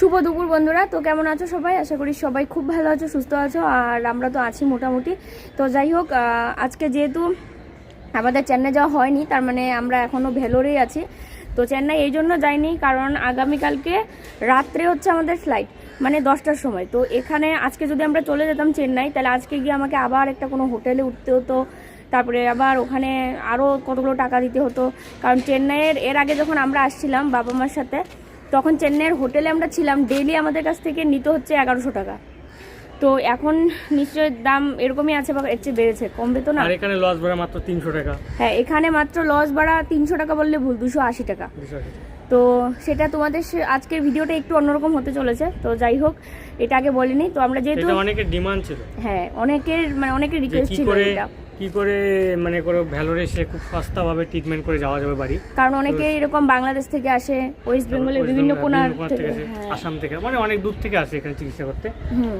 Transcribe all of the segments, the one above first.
শুভ দুপুর বন্ধুরা। তো কেমন আছো সবাই? আশা করি সবাই খুব ভালো আছো, সুস্থ আছো, আর আমরা তো আছি মোটামুটি। তো যাই হোক আজকে যেহেতু আমাদের চেন্নাই যাওয়া হয়নি, তার মানে আমরা এখনও ভেলোরেই আছি। তো চেন্নাই এই জন্য যাইনি, কারণ আগামীকালকে রাত্রে হচ্ছে আমাদের ফ্লাইট মানে দশটার সময়। তো এখানে আজকে যদি আমরা চলে যেতাম চেন্নাই, তাহলে আজকে গিয়ে আমাকে আবার একটা কোনো হোটেলে উঠতে হতো। তারপরে আবার ওখানে আরও কতগুলো টাকা দিতে হতো। কারণ চেন্নাইয়ের, এর আগে যখন আমরা আসছিলাম বাবা মার সাথে তখন চেন্নাইয়ের হোটেলে আমরা ছিলাম ডেইলি আমাদের কাছ থেকে নিতে হচ্ছে এগারোশো টাকা। তো এখন নিশ্চয়ই দাম এরকমই আছে বা এর চেয়ে বেড়েছে কমবে তো না? আর এখানে লস ভাড়া মাত্র তিনশো টাকা। হ্যাঁ এখানে মাত্র লস ভাড়া তিনশো টাকা বললে ভুল দুশো আশি টাকা। তো সেটা তোমাদের আজকের ভিডিওটা একটু অন্যরকম হতে চলেছে। তো যাই হোক এটা আগে বলিনি। তো আমরা যেহেতু অনেকের ডিমান্ড ছিল। হ্যাঁ অনেকের মানে অনেকের রিকোয়েস্ট ছিল এটা কি করে মানে করে ভ্যালোরে এসে খুব সস্তা ভাবে ট্রিটমেন্ট করে যাওয়া যাবে বাড়ি? কারণ অনেকে এরকম বাংলাদেশ থেকে আসে ওয়েস্ট বেঙ্গলের বিভিন্ন কোনার থেকে হ্যাঁ। আসাম থেকে মানে অনেক দূর থেকে আসে এখানে চিকিৎসা করতে।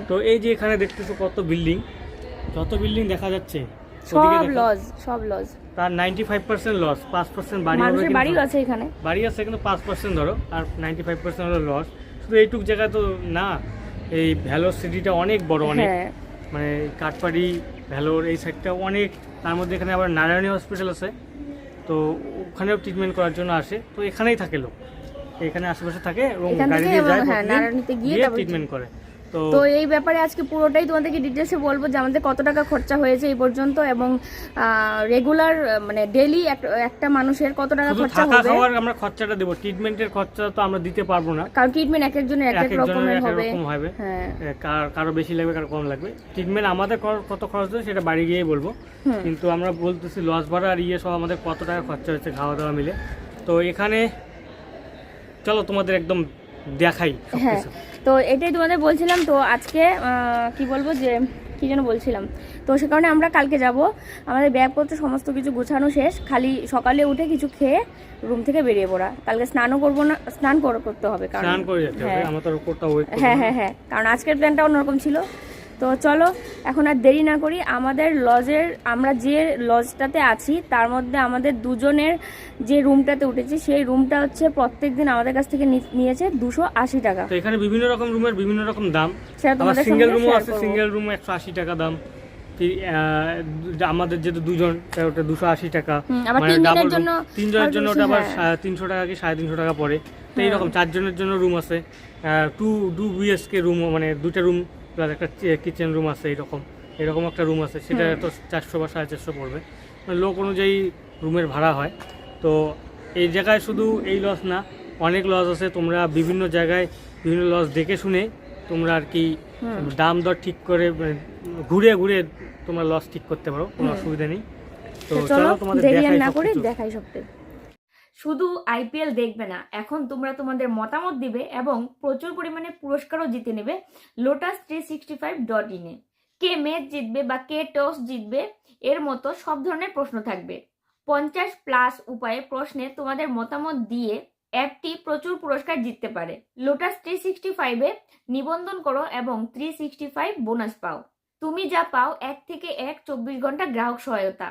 তো এই যে এখানে দেখতেছো কত বিল্ডিং যত বিল্ডিং দেখা যাচ্ছে সব লজ সব লজ তার নাইনটি ফাইভ পার্সেন্ট লস পাঁচ পার্সেন্ট বাড়ি হবে কিন্তু- আছে এখানে। বাড়ি আছে কিন্তু পাঁচ পার্সেন্ট ধরো আর নাইনটি ফাইভ পার্সেন্ট হলো লস শুধু এইটুক জায়গায় তো না এই ভ্যালোর সিটিটা অনেক বড় অনেক হ্যাঁ। মানে কাঠপাড়ি ভ্যালোর এই সাইডটা অনেক তার মধ্যে এখানে আবার নারায়ণী হসপিটাল আছে। তো ওখানেও ট্রিটমেন্ট করার জন্য আসে। তো এখানেই থাকে লোক। এখানে আশেপাশে থাকে এবং গাড়ি দিয়ে যায় হ্যাঁ, গিয়ে ট্রিটমেন্ট করে। তো এই ব্যাপারে আজকে পুরোটাই তোমাদেরকে ডিটেলসে বলব যে আমাদের কত টাকা খরচা হয়েছে এই পর্যন্ত এবং রেগুলার মানে ডেলি একটা মানুষের কত টাকা খরচা হবে? খাওয়ার আমরা খরচাটা দেবো। ট্রিটমেন্টের খরচা তো আমরা দিতে পারব না। কারণ ট্রিটমেন্ট এক একজনের এক এক রকমের হবে। হ্যাঁ। কার কারও বেশি লাগবে কারও কম লাগবে। ট্রিটমেন্ট আমাদের কত খরচ হয় সেটা বাড়ি গিয়েই বলব। কিন্তু আমরা বলতেছি লস ভাড়া আর ইয়ে সব আমাদের কত টাকা খরচা হচ্ছে খাওয়া দাওয়া মিলে। তো এখানে চলো তোমাদের একদম দেখাই হ্যাঁ। তো এটাই তোমাদের বলছিলাম তো আজকে কি বলব যে কি যেন বলছিলাম। তো সে কারণে আমরা কালকে যাব। আমাদের ব্যাগপত্র সমস্ত কিছু গোছানো শেষ। খালি সকালে উঠে কিছু খেয়ে রুম থেকে বেরিয়ে পড়া। কালকে স্নানও করব না স্নান করতে হবে কারণ হ্যাঁ। হ্যাঁ হ্যাঁ হ্যাঁ। কারণ আজকের প্ল্যানটা অন্যরকম ছিল। তো চলো এখন আর দেরি না করি। আমাদের লজের আমরা যে লজটাতে আছি তার মধ্যে আমাদের দুজনের যে রুমটাতে উঠেছি সেই রুমটা হচ্ছে প্রত্যেক দিন আমাদের কাছ থেকে নিয়েছে দুশো আশি টাকা। তো এখানে বিভিন্ন রকম রুমের বিভিন্ন রকম দাম। সেটা তোমাদের সিঙ্গেল সঙ্গে রুমও আছে সিঙ্গেল রুম একশো আশি টাকা দাম। আমাদের যেহেতু দুজন ওটা দুশো আশি টাকা। মানে তিনজনের জন্য তিনজনের জন্য ওটা আবার হ্যাঁ। তিনশো টাকা কি সাড়ে তিনশো টাকা পড়ে। তো হ্যাঁ। এইরকম চারজনের জন্য রুম আছে। টু টু বিএসকে রুম মানে দুটা রুম প্লাস একটা কিচেন রুম আছে এরকম এরকম একটা রুম আছে সেটা তো চারশো বা সাড়ে চারশো পড়বে। মানে লোক অনুযায়ী রুমের ভাড়া হয়। তো এই জায়গায় শুধু এই লস না অনেক লস আছে। তোমরা বিভিন্ন জায়গায় বিভিন্ন লস দেখে শুনে তোমরা আর কি দাম দর ঠিক করে মানে, ঘুরে ঘুরে তোমরা লস ঠিক করতে পারো কোনো অসুবিধা নেই। তো চলো তোমাদের দেখাই না করে সবকিছু। দেখাই সবটাই শুধু আইপিএল দেখবে না, এখন তোমরা তোমাদের মতামত দিবে এবং প্রচুর পরিমাণে পুরস্কারও জিতে নেবে lotus three sixty five dot ইনে কে ম্যাচ জিতবে বা কে টস জিতবে, এর মতো সব ধরনের প্রশ্ন থাকবে। পঞ্চাশ প্লাস উপায়ে প্রশ্নে তোমাদের মতামত দিয়ে অ্যাপটি প্রচুর পুরস্কার জিততে পারে। লোটাস থ্রি সিক্সটি ফাইভে নিবন্ধন করো এবং থ্রি সিক্সটি ফাইভ বোনাস পাও। তুমি যা পাও এক থেকে এক চব্বিশ ঘণ্টা গ্রাহক সহায়তা।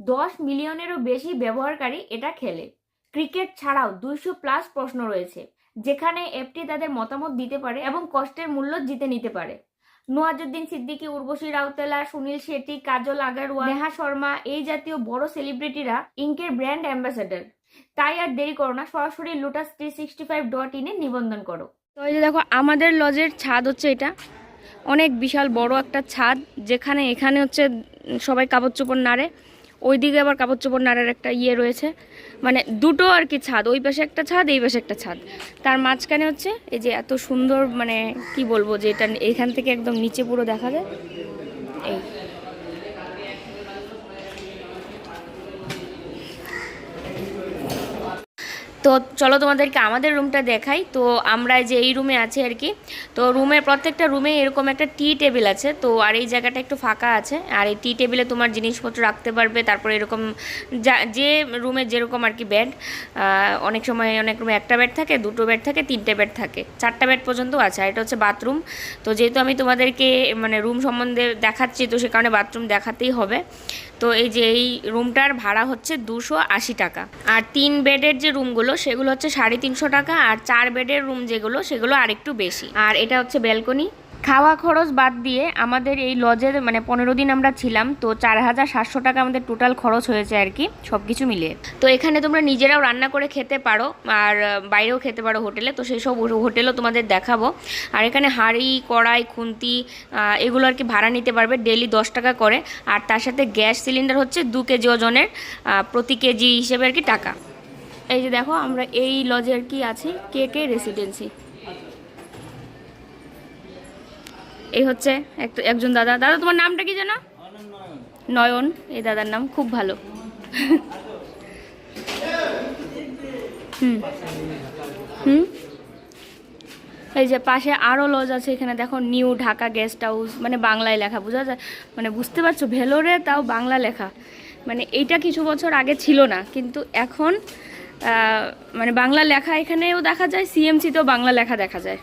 দশ মিলিয়নেরও বেশি ব্যবহারকারী এটা খেলে। ক্রিকেট ছাড়াও দুইশো প্লাস প্রশ্ন রয়েছে, যেখানে অ্যাপটি তাদের মতামত দিতে পারে এবং কষ্টের মূল্য জিতে নিতে পারে। নোয়াজুদ্দিন সিদ্দিকী, উর্বশী রাউতেলা, সুনীল শেট্টি, কাজল আগারওয়াল, নেহা শর্মা এই জাতীয় বড় সেলিব্রিটিরা ইঙ্কের ব্র্যান্ড অ্যাম্বাসেডর তাই আর দেরি করো না, সরাসরি lotus three sixty five dot ইনে নিবন্ধন করো। তো এই যে দেখো, আমাদের লজের ছাদ হচ্ছে এটা। অনেক বিশাল বড় একটা ছাদ, যেখানে এখানে হচ্ছে সবাই কাপড় চোপড় নাড়ে। ওইদিকে আবার কাপড় চোপড় নাড়ার একটা ইয়ে রয়েছে। মানে দুটো আর কি ছাদ, ওই পাশে একটা ছাদ, এই পাশে একটা ছাদ। তার মাঝখানে হচ্ছে এই যে এত সুন্দর মানে কি বলব যে এটা এখান থেকে একদম নিচে পুরো দেখা যায়। এই। তো চলো তোমাদেরকে আমাদের রুমটা দেখাই। তো আমরা যে এই রুমে আছি আর কি। তো রুমের প্রত্যেকটা রুমে এরকম একটা টি টেবিল আছে। তো আর এই জায়গাটা একটু ফাঁকা আছে। আর এই টি টেবিলে তোমার জিনিসপত্র রাখতে পারবে। তারপরে এরকম যা, যে রুমে যেরকম আর কি বেড অনেক সময় অনেক রুমে একটা বেড থাকে, দুটো বেড থাকে, তিনটে বেড থাকে। চারটা বেড পর্যন্ত আছে। আর এটা হচ্ছে বাথরুম তো যেহেতু আমি তোমাদেরকে মানে রুম সম্বন্ধে দেখাচ্ছি, তো সে কারণে বাথরুম দেখাতেই হবে। তো এই যে এই রুমটার ভাড়া হচ্ছে দুশো আশি টাকা। আর তিন বেডের যে রুমগুলো যেগুলো, সেগুলো হচ্ছে সাড়ে তিনশো টাকা আর চার বেডের রুম যেগুলো, সেগুলো আরেকটু বেশি। আর এটা হচ্ছে ব্যালকনি। খাওয়া খরচ বাদ দিয়ে আমাদের এই লজের মানে পনেরো দিন আমরা ছিলাম, তো চার হাজার সাতশো টাকা আমাদের টোটাল খরচ হয়েছে আর কি সব কিছু মিলিয়ে। তো এখানে তোমরা নিজেরাও রান্না করে খেতে পারো, আর বাইরেও খেতে পারো হোটেলে, তো সেই সব হোটেলও তোমাদের দেখাবো। আর এখানে হাঁড়ি, কড়াই, খুন্তি এগুলো আর কি ভাড়া নিতে পারবে ডেলি দশ টাকা করে। আর তার সাথে গ্যাস সিলিন্ডার হচ্ছে দু কেজি ওজনের প্রতি কেজি হিসেবে আর কি টাকা। এই যে দেখো, আমরা এই লজে আর কি আছি? কে কে রেসিডেন্সি এই হচ্ছে এক- একজন দাদা। দাদা, তোমার নামটা কি জানো নয়ন। এই দাদার নাম খুব ভালো। হুম। হুম। এই যে পাশে আরও লজ আছে এখানে। দেখো, নিউ ঢাকা গেস্ট হাউস মানে বাংলায় লেখা, বোঝা যায়? মানে বুঝতে পারছ? ভেলোরে তাও বাংলা লেখা। মানে এইটা কিছু বছর আগে ছিল না, কিন্তু এখন মানে বাংলা লেখা এখানেও দেখা যায় সিএমসিতেও বাংলা লেখা দেখা যায়।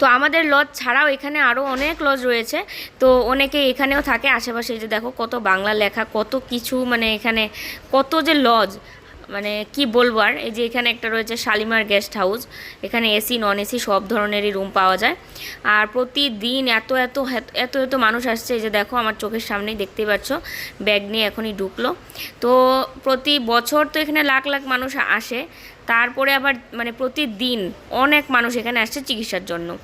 তো আমাদের লজ ছাড়াও এখানে আরও অনেক লজ রয়েছে। তো অনেকে এখানেও থাকে, আশেপাশে যে দেখো কত বাংলা লেখা, কত কিছু মানে এখানে কত যে লজ মানে কি বলব আর? এই যে এখানে একটা রয়েছে শালিমার গেস্ট হাউস এখানে এসি নন এসি সব ধরনেরই রুম পাওয়া যায়। আর প্রতিদিন এত এত, এত- এত মানুষ আসছে, এই যে দেখো আমার চোখের সামনেই দেখতেই পাচ্ছ ব্যাগ নিয়ে এখনই ঢুকলো। তো প্রতি বছর তো এখানে লাখ লাখ মানুষ আসে, তারপরে আবার মানে প্রতিদিন অনেক মানুষ এখানে আসছে চিকিৎসার জন্য।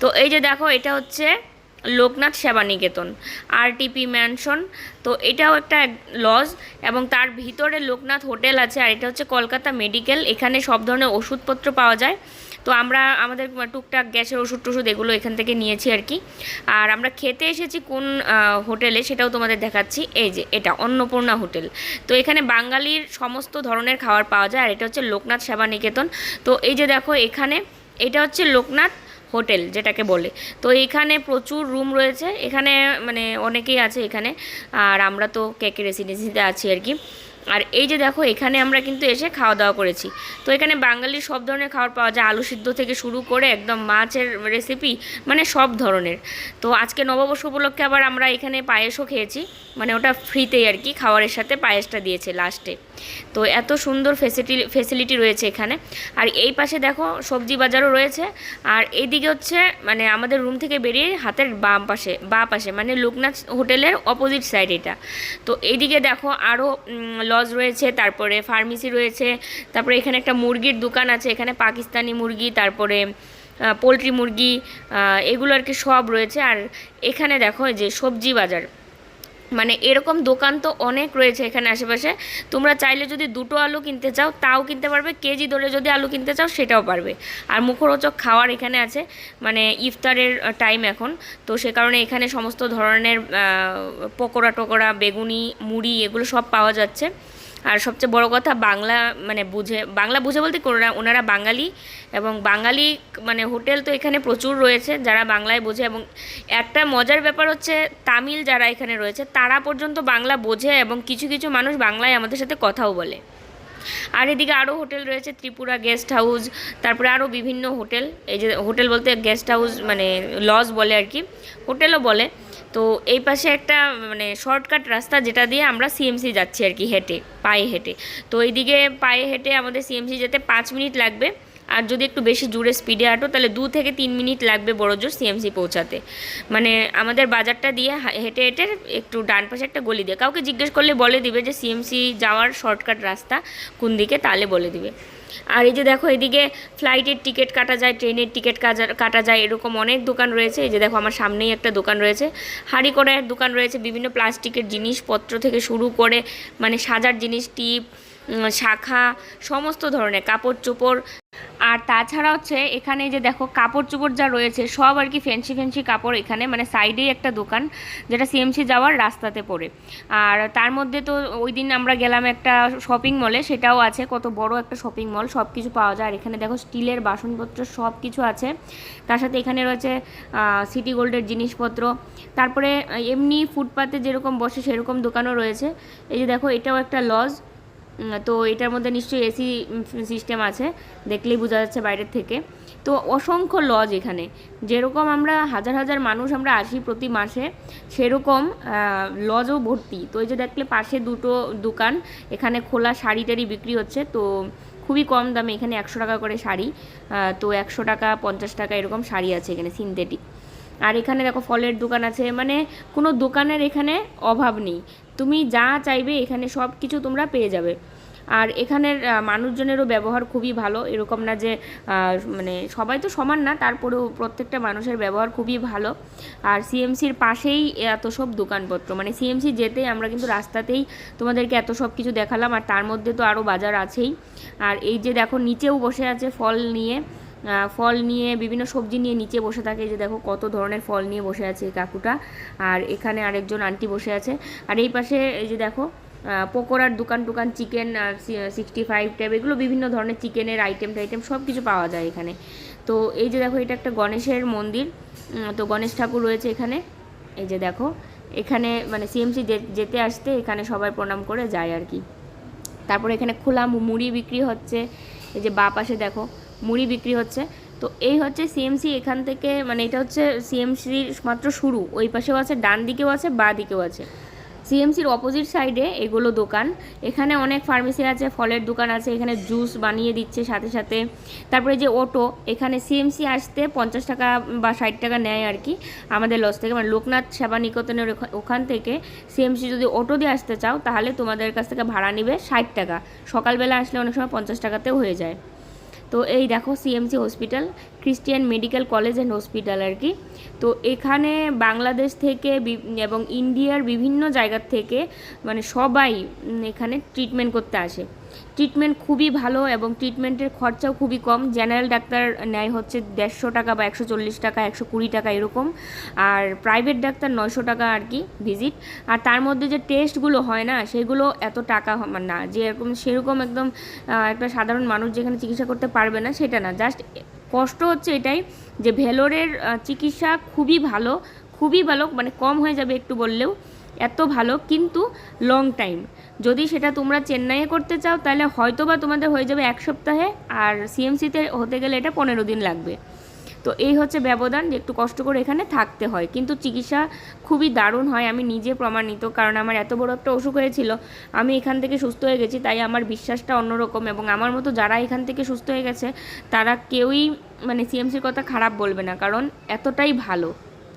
তো এই যে দেখো এটা হচ্ছে লোকনাথ সেবা নিকেতন আরটিপি ম্যানশন তো এটাও একটা লজ এবং তার ভিতরে লোকনাথ হোটেল আছে আর এটা হচ্ছে কলকাতা মেডিকেল এখানে সব ধরনের ওষুধপত্র পাওয়া যায়। তো আমরা আমাদের টুকটাক গ্যাসের ওষুধ টষুধ এগুলো এখান থেকে নিয়েছি আর কি। আর আমরা খেতে এসেছি কোন হোটেলে সেটাও তোমাদের দেখাচ্ছি। এই যে এটা, অন্নপূর্ণা হোটেল। তো এখানে বাঙালির সমস্ত ধরনের খাবার পাওয়া যায় আর এটা হচ্ছে লোকনাথ সেবা নিকেতন তো এই যে দেখো এখানে, এটা হচ্ছে লোকনাথ হোটেল যেটাকে বলে। তো এখানে প্রচুর রুম রয়েছে। এখানে মানে অনেকেই আছে এখানে। আর আমরা তো কেকে রেসিডেন্সিতে আছি আর কি। আর এই যে দেখো, এখানে আমরা কিন্তু এসে খাওয়া দাওয়া করেছি। তো এখানে বাঙালির সব ধরনের খাবার পাওয়া যায়। আলু সিদ্ধ থেকে শুরু করে একদম মাছের রেসিপি মানে সব ধরনের। তো আজকে নববর্ষ উপলক্ষে আবার আমরা এখানে পায়েসও খেয়েছি। মানে ওটা ফ্রিতেই আর কি, খাবারের সাথে পায়েসটা দিয়েছে লাস্টে তো এত সুন্দর ফেসিলিটি ফেসিলিটি রয়েছে এখানে। আর এই পাশে দেখো সবজি বাজারও রয়েছে। আর এইদিকে হচ্ছে মানে আমাদের রুম থেকে বেরিয়ে হাতের বাম পাশে, বা পাশে মানে লোকনাথ হোটেলের অপোজিট সাইড এটা। তো এইদিকে দেখো আরও লজ রয়েছে, তারপরে ফার্মেসি রয়েছে, তারপরে এখানে একটা মুরগির দোকান আছে, এখানে পাকিস্তানি মুরগি, তারপরে পোলট্রি মুরগি এগুলো আর কি সব রয়েছে। আর এখানে দেখো যে সবজি বাজার। মানে এরকম দোকান তো অনেক রয়েছে এখানে আশেপাশে। তোমরা চাইলে যদি দুটো আলু কিনতে চাও, তাও কিনতে পারবে। কেজি ধরে যদি আলু কিনতে চাও, সেটাও পারবে। আর মুখরোচক খাওয়ার এখানে আছে মানে ইফতারের টাইম এখন। তো সে কারণে এখানে সমস্ত ধরনের পকোড়া টকোড়া বেগুনি, মুড়ি, এগুলো সব পাওয়া যাচ্ছে। আর সবচেয়ে বড় কথা, বাংলা মানে বুঝে, বাংলা বুঝে বলতে করোনা ওনারা বাঙালি এবং বাঙালি মানে হোটেল তো এখানে প্রচুর রয়েছে যারা বাংলায় বোঝে এবং একটা মজার ব্যাপার হচ্ছে তামিল যারা এখানে রয়েছে, তারা পর্যন্ত বাংলা বোঝে এবং কিছু কিছু মানুষ বাংলায় আমাদের সাথে কথাও বলে। আর এদিকে আরও হোটেল রয়েছে, ত্রিপুরা গেস্ট হাউস তারপরে আরও বিভিন্ন হোটেল, এই যে হোটেল বলতে গেস্ট হাউস মানে লজ বলে আর কি, হোটেলও বলে। তো এই পাশে একটা মানে শর্টকাট রাস্তা যেটা দিয়ে আমরা সিএমসি যাচ্ছি আর কি হেঁটে, পায়ে হেঁটে। তো এইদিকে পায়ে হেঁটে আমাদের সিএমসি যেতে পাঁচ মিনিট লাগবে। আর যদি একটু বেশি জোরে স্পিডে হাঁটো তাহলে দু থেকে তিন মিনিট লাগবে বড় জোর সিএমসি পৌঁছাতে। মানে আমাদের বাজারটা দিয়ে হেঁটে হেঁটে একটু ডান পাশে একটা গলি দিয়ে, কাউকে জিজ্ঞেস করলে বলে দিবে যে সিএমসি যাওয়ার শর্টকাট রাস্তা কোন দিকে, তাহলে বলে দিবে। আর এই যে দেখো এদিকে ফ্লাইটের টিকিট কাটা যায় ট্রেনের টিকিট কাটা যায়, এরকম অনেক দোকান রয়েছে। এই যে দেখো আমার সামনেই একটা দোকান রয়েছে। হাঁড়ি কড়াইয়ের দোকান রয়েছে, বিভিন্ন প্লাস্টিকের জিনিসপত্র থেকে শুরু করে মানে সাজার জিনিস, টিপ শাখা, সমস্ত ধরনের কাপড় চোপড়। আর তাছাড়া হচ্ছে এখানে যে দেখো কাপড় চোপড় যা রয়েছে, সব আর কি ফ্যান্সি ফ্যান্সি কাপড় এখানে মানে সাইডেই একটা দোকান যেটা সিএমসি যাওয়ার রাস্তাতে পড়ে। আর তার মধ্যে তো ওই দিন আমরা গেলাম একটা শপিং মলে সেটাও আছে, কত বড় একটা শপিং মল সব কিছু পাওয়া যায়। আর এখানে দেখো স্টিলের বাসনপত্র সব কিছু আছে। তার সাথে এখানে রয়েছে সিটি গোল্ডের জিনিসপত্র। তারপরে এমনি ফুটপাতে যেরকম বসে সেরকম দোকানও রয়েছে। এই যে দেখো এটাও একটা লজ তো এটার মধ্যে নিশ্চয়ই এসি সিস্টেম আছে, দেখলেই বোঝা যাচ্ছে বাইরের থেকে। তো অসংখ্য লজ এখানে। যেরকম আমরা হাজার হাজার মানুষ আমরা আসি প্রতি মাসে, সেরকম লজও ভর্তি। তো এই যে দেখলে পাশে দুটো দোকান, এখানে খোলা শাড়ি টাড়ি বিক্রি হচ্ছে, তো খুবই কম দামে এখানে একশো টাকা করে শাড়ি তো একশো টাকা, পঞ্চাশ টাকা এরকম শাড়ি আছে এখানে সিনথেটিক আর এখানে দেখো ফলের দোকান আছে মানে কোনো দোকানের এখানে অভাব নেই। তুমি যা চাইবে এখানে সব কিছু তোমরা পেয়ে যাবে। আর এখানের মানুষজনেরও ব্যবহার খুবই ভালো। এরকম না যে মানে সবাই তো সমান না, তারপরেও প্রত্যেকটা মানুষের ব্যবহার খুবই ভালো। আর সিএমসির পাশেই এত সব দোকানপত্র। মানে সিএমসি যেতেই আমরা কিন্তু রাস্তাতেই তোমাদেরকে এত সব কিছু দেখালাম। আর তার মধ্যে তো আরও বাজার আছেই। আর এই যে দেখো, নিচেও বসে আছে ফল নিয়ে। ফল নিয়ে, বিভিন্ন সবজি নিয়ে নিচে বসে থাকে যে দেখো, কত ধরনের ফল নিয়ে বসে আছে এই কাকুটা। আর এখানে আরেকজন আন্টি বসে আছে। আর এই পাশে এই যে দেখো পকোড়ার দোকান টোকান, চিকেন সিক্সটি ফাইভ টাইপ এগুলো বিভিন্ন ধরনের চিকেনের আইটেম টাইটেম সব কিছু পাওয়া যায় এখানে। তো এই যে দেখো, এটা একটা গণেশের মন্দির। তো গণেশ ঠাকুর রয়েছে এখানে। এই যে দেখো, এখানে মানে সিএমসি যেতে আসতে এখানে সবাই প্রণাম করে যায় আর কি। তারপরে এখানে খোলা মুড়ি বিক্রি হচ্ছে। এই যে বা পাশে দেখো মুড়ি বিক্রি হচ্ছে। তো এই হচ্ছে সিএমসি এখান থেকে মানে এটা হচ্ছে সিএমসির মাত্র শুরু। ওই পাশেও আছে, ডান দিকেও আছে, বা দিকেও আছে। সিএমসির অপোজিট সাইডে এগুলো দোকান। এখানে অনেক ফার্মেসি আছে, ফলের দোকান আছে, এখানে জুস বানিয়ে দিচ্ছে সাথে সাথে। তারপরে যে অটো এখানে সিএমসি আসতে পঞ্চাশ টাকা বা ষাট টাকা নেয় আর কি, আমাদের লস থেকে। মানে লোকনাথ সেবা নিকেতনের ওখা- ওখান থেকে সিএমসি যদি অটো দিয়ে আসতে চাও, তাহলে তোমাদের কাছ থেকে ভাড়া নেবে ষাট টাকা। সকালবেলা আসলে অনেক সময় পঞ্চাশ টাকাতেও হয়ে যায়। তো এই দেখো CMC hospital Christian medical college and hospital আর কি। তো এখানে বাংলাদেশ থেকে এবং ইন্ডিয়ার বিভিন্ন জায়গার থেকে মানে সবাই এখানে ট্রিটমেন্ট করতে আসে। ট্রিটমেন্ট খুবই ভালো এবং ট্রিটমেন্টের খরচাও খুবই কম। জেনারেল ডাক্তার নেয় হচ্ছে দেড়শো টাকা বা একশো চল্লিশ টাকা, একশো কুড়ি টাকা এরকম। আর প্রাইভেট ডাক্তার নয়শো টাকা আর কি ভিজিট আর তার মধ্যে যে টেস্টগুলো হয় না, সেগুলো এত টাকা না যে এরকম সেরকম একদম একটা সাধারণ মানুষ যেখানে চিকিৎসা করতে পারবে না, সেটা না। জাস্ট কষ্ট হচ্ছে এটাই যে ভেলোরের চিকিৎসা খুবই ভালো খুবই ভালো মানে কম হয়ে যাবে একটু বললেও। এত ভালো, কিন্তু লং টাইম যদি সেটা তোমরা চেন্নাইয়ে করতে চাও, তাহলে হয়তো বা তোমাদের হয়ে যাবে এক সপ্তাহে, আর সিএমসিতে হতে গেলে এটা পনেরো দিন লাগবে। তো এই হচ্ছে ব্যবধান যে একটু কষ্ট করে এখানে থাকতে হয়। কিন্তু চিকিৎসা খুবই দারুণ হয়, আমি নিজে প্রমাণিত, কারণ আমার এত বড় একটা অসুখ হয়েছিল, আমি এখান থেকে সুস্থ হয়ে গেছি, তাই আমার বিশ্বাসটা অন্যরকম এবং আমার মতো যারা এখান থেকে সুস্থ হয়ে গেছে, তারা কেউই মানে সিএমসির কথা খারাপ বলবে না, কারণ এতটাই ভালো।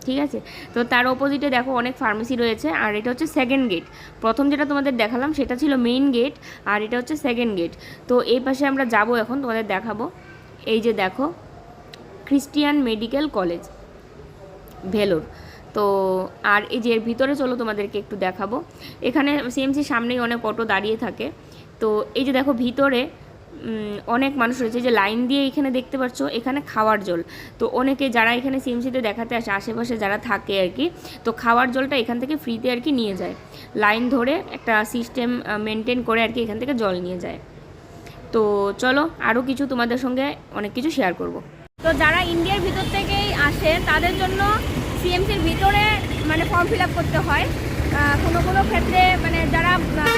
ঠিক আছে? তো তার অপোজিটে দেখো অনেক ফার্মেসি রয়েছে, আর এটা হচ্ছে সেকেন্ড গেট প্রথম যেটা তোমাদের দেখালাম সেটা ছিল মেইন গেট আর এটা হচ্ছে সেকেন্ড গেট তো এই পাশে আমরা যাব এখন, তোমাদের দেখাবো। এই যে দেখো ক্রিস্টিয়ান মেডিকেল কলেজ ভেলোর। তো আর এই যে এর ভিতরে চলো তোমাদেরকে একটু দেখাবো। এখানে সিএমসির সামনেই অনেক অটো দাঁড়িয়ে থাকে। তো এই যে দেখো ভিতরে অনেক মানুষ রয়েছে যে লাইন দিয়ে এখানে দেখতে পাচ্ছ, এখানে খাওয়ার জল। তো অনেকে যারা এখানে সিএমসিতে দেখাতে আসে, আশেপাশে যারা থাকে আর কি, তো খাওয়ার জলটা এখান থেকে ফ্রিতে আর কি নিয়ে যায়। লাইন ধরে একটা সিস্টেম মেনটেন করে আর কি এখান থেকে জল নিয়ে যায়। তো চলো আরও কিছু তোমাদের সঙ্গে অনেক কিছু শেয়ার করব। তো যারা ইন্ডিয়ার ভিতর থেকেই আসে, তাদের জন্য সিএমসির ভিতরে মানে ফর্ম ফিল করতে হয়। কোনো কোনো ক্ষেত্রে মানে যারা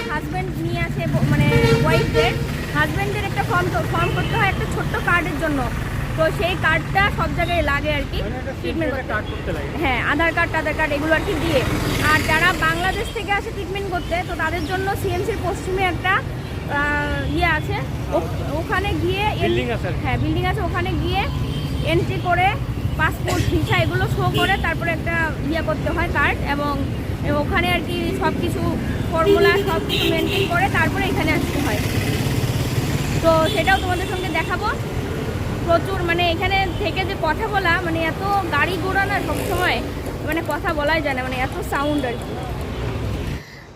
হাজব্যান্ড নিয়ে আসে মানে ওয়াইফদের হাজব্যান্ডের একটা ফর্ম ফর্ম করতে হয় একটা ছোট্ট কার্ডের জন্য। তো সেই কার্ডটা সব জায়গায় লাগে আর কি ট্রিটমেন্ট করতে। হ্যাঁ আধার কার্ড টাধার কার্ড এগুলো আর কি দিয়ে। আর যারা বাংলাদেশ থেকে আসে ট্রিটমেন্ট করতে তো তাদের জন্য সিএমসির পশ্চিমে একটা ইয়ে আছে। ও- ওখানে গিয়ে আছে। হ্যাঁ বিল্ডিং আছে। ওখানে গিয়ে এন্ট্রি করে পাসপোর্ট ভিসা এগুলো শো করে তারপরে একটা ইয়ে করতে হয় কার্ড এবং ওখানে আর কি সব কিছু ফর্মুলা সব কিছু মেনটেন করে তারপরে এখানে আসতে হয়। তো সেটাও তোমাদের সঙ্গে দেখাবো। প্রচুর মানে এখানে থেকে যে কথা বলা মানে এত গাড়ি ঘোড়া না সবসময় মানে কথা বলাই যায় না মানে এত সাউন্ড আর কি।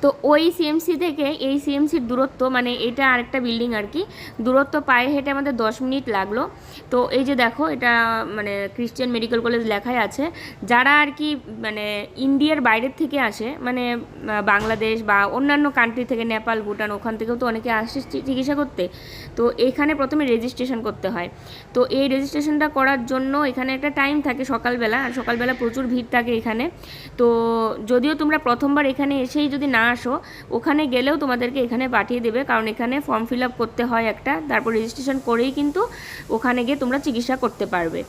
তো ওই সিএমসি থেকে এই সিএমসির দূরত্ব মানে এটা আরেকটা বিল্ডিং আর কি, দূরত্ব পায়ে হেঁটে আমাদের দশ মিনিট লাগল। তো এই যে দেখো, এটা মানে ক্রিশ্চিয়ান মেডিকেল কলেজ লেখাই আছে। যারা আর কি মানে ইন্ডিয়ার বাইরের থেকে আসে মানে বাংলাদেশ বা অন্যান্য কান্ট্রি থেকে, নেপাল, ভুটান, ওখান থেকেও তো অনেকে আসে চিকিৎসা করতে। তো এখানে প্রথমে রেজিস্ট্রেশন করতে হয়। তো এই রেজিস্ট্রেশনটা করার জন্য এখানে একটা টাইম থাকে সকালবেলা, আর সকালবেলা প্রচুর ভিড় থাকে এখানে। তো যদিও তোমরা প্রথমবার এখানে এসেই যদি না আসো, ওখানে গেলেও তোমাদেরকে এখানে পাঠিয়ে দেবে, কারণ এখানে ফর্ম ফিল আপ করতে হয় একটা, তারপর রেজিস্ট্রেশন করেই কিন্তু ওখানে গিয়ে তোমরা চিকিৎসা করতে পারবে।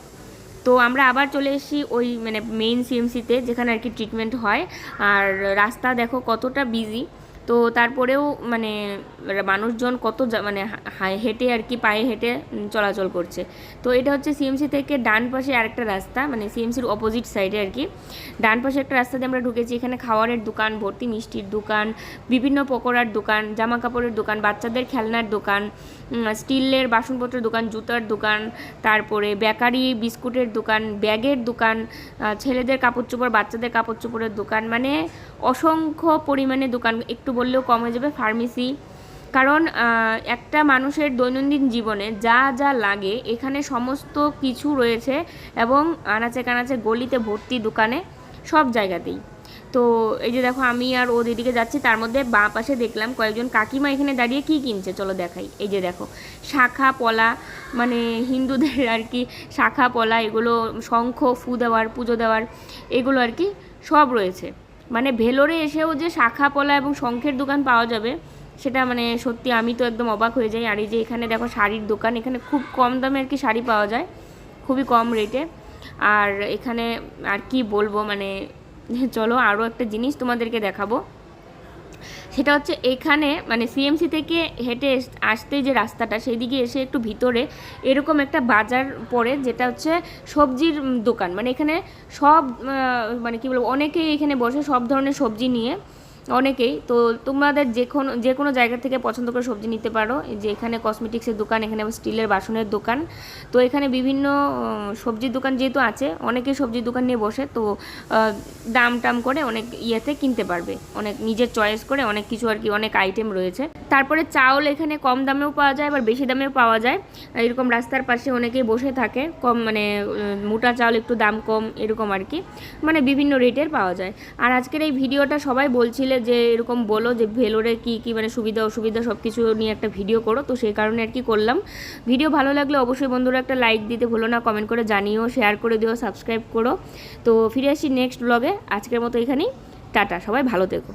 তো আমরা আবার চলে এসেছি ওই মানে মেইন সিএমসিতে যেখানে আর কি ট্রিটমেন্ট হয়। আর রাস্তা দেখো কতটা বিজি তো তারপরেও মানে মানুষজন কত মানে হেঁটে আর কি পায়ে হেঁটে চলাচল করছে। তো এটা হচ্ছে সিএমসি থেকে ডান পাশে আরেকটা রাস্তা মানে সিএমসির অপোজিট সাইডে আর কি। ডান পাশে একটা রাস্তা দিয়ে আমরা ঢুকেছি, এখানে খাওয়ারের দোকান, ভর্তি মিষ্টির দোকান, বিভিন্ন পকোড়ার দোকান জামা কাপড়ের দোকান, বাচ্চাদের খেলনার দোকান স্টিলের বাসনপত্রের দোকান, জুতার দোকান, তারপরে বেকারি, বিস্কুটের দোকান, ব্যাগের দোকান ছেলেদের কাপড় চোপড়, বাচ্চাদের কাপড় চোপড়ের দোকান মানে অসংখ্য পরিমাণে দোকান, একটু বললেও কম হয়ে যাবে ফার্মেসি। কারণ একটা মানুষের দৈনন্দিন জীবনে যা যা লাগে, এখানে সমস্ত কিছু রয়েছে এবং আনাচে কানাচে গলিতে ভর্তি দোকানে সব জায়গাতেই। তো এই যে দেখো আমি আর ও দিদিকে যাচ্ছি, তার মধ্যে বাঁ পাশে দেখলাম কয়েকজন কাকিমা এখানে দাঁড়িয়ে কি কিনছে, চলো দেখাই। এই যে দেখো, শাখা পলা মানে হিন্দুদের আর কি, শাখা পলা, এগুলো শঙ্খ, ফু দেওয়ার, পুজো দেওয়ার, এগুলো আর কি সব রয়েছে। মানে ভেলোরে এসেও যে শাখা পলা এবং শঙ্খের দোকান পাওয়া যাবে, সেটা মানে সত্যি আমি তো একদম অবাক হয়ে যাই। আর এই যে এখানে দেখো শাড়ির দোকান, এখানে খুব কম দামে আর কি শাড়ি পাওয়া যায়, খুবই কম রেটে আর এখানে আর কি বলব মানে চলো আরও একটা জিনিস তোমাদেরকে দেখাবো। সেটা হচ্ছে এখানে মানে সিএমসি থেকে হেঁটে আসতে যে রাস্তাটা সেই দিকে এসে একটু ভিতরে এরকম একটা বাজার পড়ে, যেটা হচ্ছে সবজির দোকান। মানে এখানে সব মানে কি বলব, অনেকেই এখানে বসে সব ধরনের সবজি নিয়ে। অনেকেই। তো তোমাদের যে কোনো যে কোনো জায়গা থেকে পছন্দ করে সবজি নিতে পারো। যে এখানে কসমেটিক্সের দোকান, এখানে স্টিলের বাসনের দোকান। তো এখানে বিভিন্ন সবজির দোকান যেহেতু আছে অনেকেই সবজির দোকান নিয়ে বসে, তো দাম টাম করে অনেক ইয়েতে কিনতে পারবে। অনেক নিজের চয়েস করে অনেক কিছু আর কি, অনেক আইটেম রয়েছে। তারপরে চাউল এখানে কম দামেও পাওয়া যায়, আবার বেশি দামেও পাওয়া যায়। এরকম রাস্তার পাশে অনেকেই বসে থাকে, কম মানে মোটা চাউল একটু দাম কম, এরকম আর কি। মানে বিভিন্ন রেটের পাওয়া যায়। আর আজকের এই ভিডিওটা সবাই বলছিলে যে এরকম বলো যে ভেলোরে কি কি মানে সুবিধা, অসুবিধা সব কিছু নিয়ে একটা ভিডিও করো। তো সেই কারণে আর কি করলাম। ভিডিও ভালো লাগলে অবশ্যই বন্ধুরা একটা লাইক দিতে ভুলো না কমেন্ট করে জানিও শেয়ার করে দিও সাবস্ক্রাইব করো। তো ফিরে আসি নেক্সট ব্লগে আজকের মতো এখানেই। টাটা, সবাই ভালো থেকো।